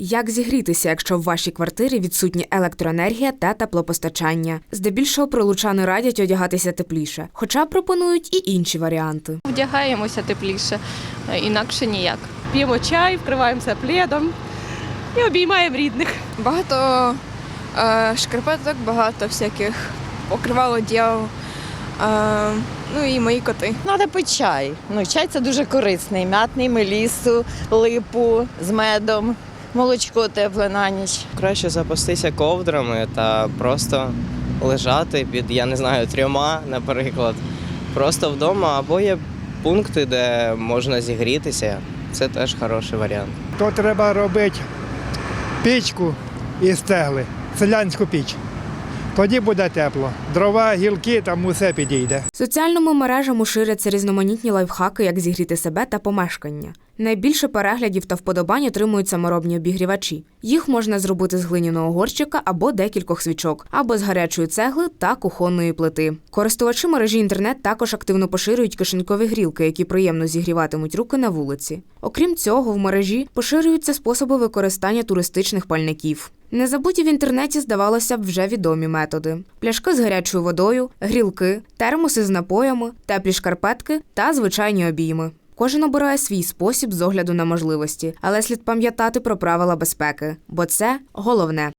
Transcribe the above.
Як зігрітися, якщо в вашій квартирі відсутні електроенергія та теплопостачання? Здебільшого пролучани радять одягатися тепліше, хоча пропонують і інші варіанти. Вдягаємося тепліше, інакше ніяк. П'ємо чай, вкриваємося пледом і обіймаємо рідних. Багато е, шкарпеток, багато всяких покривало діл. Е, ну і мої коти. Треба пити чай. Ну, чай це дуже корисний. Мятний, мелісу, липу з медом, молочко тепле на ніч. Краще запастися ковдрами та просто лежати під, я не знаю, трьома, наприклад. Просто вдома, або є пункти, де можна зігрітися. Це теж хороший варіант. то треба робити пічку із цегли, селянську піч. Тоді буде тепло. Дрова, гілки, там усе підійде. Соціальними мережами ширяться різноманітні лайфхаки, як зігріти себе та помешкання. Найбільше переглядів та вподобань отримують саморобні обігрівачі. Їх можна зробити з глиняного горщика або декількох свічок, або з гарячої цегли та кухонної плити. Користувачі мережі інтернет також активно поширюють кишенькові грілки, які приємно зігріватимуть руки на вулиці. Окрім цього, в мережі поширюються способи використання туристичних пальників. Незабуті в інтернеті, здавалося б, вже відомі методи: пляшки з гарячою водою, грілки, термоси з напоями, теплі шкарпетки та звичайні обійми. Кожен обирає свій спосіб з огляду на можливості, але слід пам'ятати про правила безпеки, бо це головне.